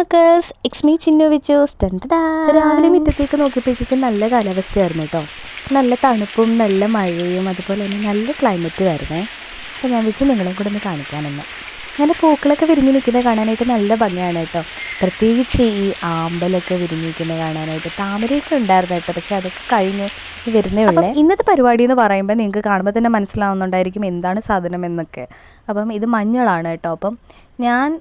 മക്കേഴ്സ് X me Chinnu വെച്ചു രാവിലെ മുറ്റത്തേക്ക് നോക്കിയപ്പോഴത്തേക്കും നല്ല കാലാവസ്ഥയായിരുന്നു കേട്ടോ. നല്ല തണുപ്പും നല്ല മഴയും അതുപോലെ തന്നെ നല്ല ക്ലൈമറ്റും ആയിരുന്നേ. അപ്പോൾ ഞാൻ വെച്ച് നിങ്ങളെ കൂടെ ഒന്ന് കാണിക്കാനെന്ന്. അങ്ങനെ പൂക്കളൊക്കെ വിരിഞ്ഞ് നിൽക്കുന്നത് കാണാനായിട്ട് നല്ല ഭംഗിയാണ് കേട്ടോ. പ്രത്യേകിച്ച് ഈ ആമ്പലൊക്കെ വിരിഞ്ഞ് നിൽക്കുന്നത് കാണാനായിട്ട് താമരയൊക്കെ ഉണ്ടായിരുന്നു കേട്ടോ. പക്ഷെ അതൊക്കെ കഴിഞ്ഞ് വരുന്നേ ഉള്ളേ. ഇന്നത്തെ പരിപാടി എന്ന് പറയുമ്പോൾ നിങ്ങൾക്ക് കാണുമ്പോൾ തന്നെ മനസ്സിലാവുന്നുണ്ടായിരിക്കും എന്താണ് സാധനം എന്നൊക്കെ. അപ്പം ഇത് മഞ്ഞളാണ് കേട്ടോ. അപ്പം ഞാൻ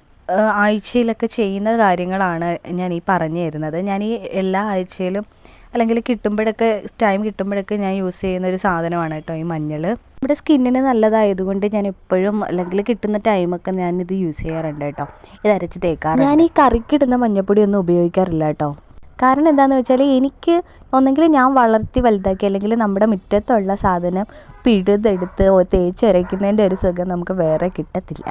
ആഴ്ചയിലൊക്കെ ചെയ്യുന്ന കാര്യങ്ങളാണ് ഞാൻ ഈ പറഞ്ഞു തരുന്നത്. ഞാൻ ഈ എല്ലാ ആഴ്ചയിലും അല്ലെങ്കിൽ കിട്ടുമ്പോഴൊക്കെ ടൈം കിട്ടുമ്പോഴൊക്കെ ഞാൻ യൂസ് ചെയ്യുന്ന ഒരു സാധനമാണ് കേട്ടോ ഈ മഞ്ഞൾ. നമ്മുടെ സ്കിന്നിന് നല്ലതായതുകൊണ്ട് ഞാൻ എപ്പോഴും അല്ലെങ്കിൽ കിട്ടുന്ന ടൈമൊക്കെ ഞാൻ ഇത് യൂസ് ചെയ്യാറുണ്ട് കേട്ടോ. ഇത് അരച്ച് തേക്കാറ് ഞാൻ ഈ കറിക്കിടുന്ന മഞ്ഞപ്പൊടി ഒന്നും ഉപയോഗിക്കാറില്ല കേട്ടോ. കാരണം എന്താണെന്ന് വെച്ചാൽ എനിക്ക് ഒന്നെങ്കിൽ ഞാൻ വളർത്തി വലുതാക്കി അല്ലെങ്കിൽ നമ്മുടെ മുറ്റത്തുള്ള സാധനം പിഴുതെടുത്ത് തേച്ചരയ്ക്കുന്നതിന്റെ ഒരു സുഖം നമുക്ക് വേറെ കിട്ടത്തില്ല.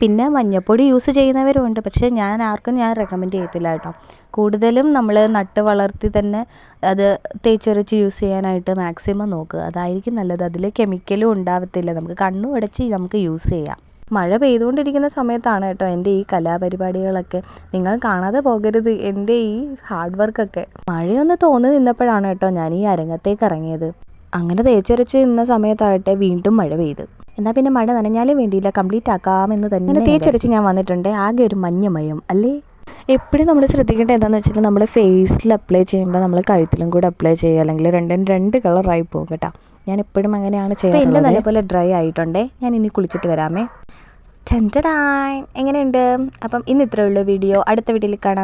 പിന്നെ മഞ്ഞപ്പൊടി യൂസ് ചെയ്യുന്നവരുമുണ്ട്. പക്ഷേ ഞാൻ ആർക്കും ഞാൻ റെക്കമെൻഡ് ചെയ്യത്തില്ല കേട്ടോ. കൂടുതലും നമ്മൾ നട്ട് വളർത്തി തന്നെ അത് തേച്ചൊരച്ച് യൂസ് ചെയ്യാനായിട്ട് മാക്സിമം നോക്കുക. അതായിരിക്കും നല്ലത്. അതിൽ കെമിക്കലും ഉണ്ടാവത്തില്ല. നമുക്ക് കണ്ണും അടച്ച് നമുക്ക് യൂസ് ചെയ്യാം. മഴ പെയ്തുകൊണ്ടിരിക്കുന്ന സമയത്താണ് കേട്ടോ എന്റെ ഈ കലാപരിപാടികളൊക്കെ. നിങ്ങൾ കാണാതെ പോകരുത്. എന്റെ ഈ ഹാർഡ് വർക്കൊക്കെ മഴയൊന്ന് തോന്നി നിന്നപ്പോഴാണ് കേട്ടോ ഞാൻ ഈ അരങ്ങത്തേക്ക് ഇറങ്ങിയത്. അങ്ങനെ തേച്ചൊരച്ച് നിന്ന സമയത്താകട്ടെ വീണ്ടും മഴ പെയ്തു. എന്നാൽ പിന്നെ മഴ നനഞ്ഞാലും വേണ്ടിയില്ല. കംപ്ലീറ്റ് ആക്കാമെന്ന് തന്നെ അങ്ങനെ തേച്ചരച്ച് ഞാൻ വന്നിട്ടുണ്ട്. ആകെ ഒരു മഞ്ഞമയം അല്ലേ? എപ്പോഴും നമ്മൾ ശ്രദ്ധിക്കേണ്ടത് എന്താണെന്ന് വെച്ചാൽ നമ്മൾ ഫേസിൽ അപ്ലൈ ചെയ്യുമ്പോൾ നമ്മൾ കഴുത്തിലും കൂടെ അപ്ലൈ ചെയ്യുക. അല്ലെങ്കിൽ രണ്ടും രണ്ട് കളറായി പോകും കേട്ടോ. ഞാൻ എപ്പോഴും അങ്ങനെയാണ് ചെയ്യുന്നത് എന്റെ നല്ലപോലെ ഡ്രൈ ആയിട്ടുണ്ടേ. ഞാൻ ഇനി കുളിച്ചിട്ട് വരാമേ. ചെന്റഡായ് എങ്ങനെയുണ്ട്? അപ്പം ഇന്ന് ഇത്രയേ ഉള്ളൂ വീഡിയോ. അടുത്ത വീഡിയോയിൽ കാണാം.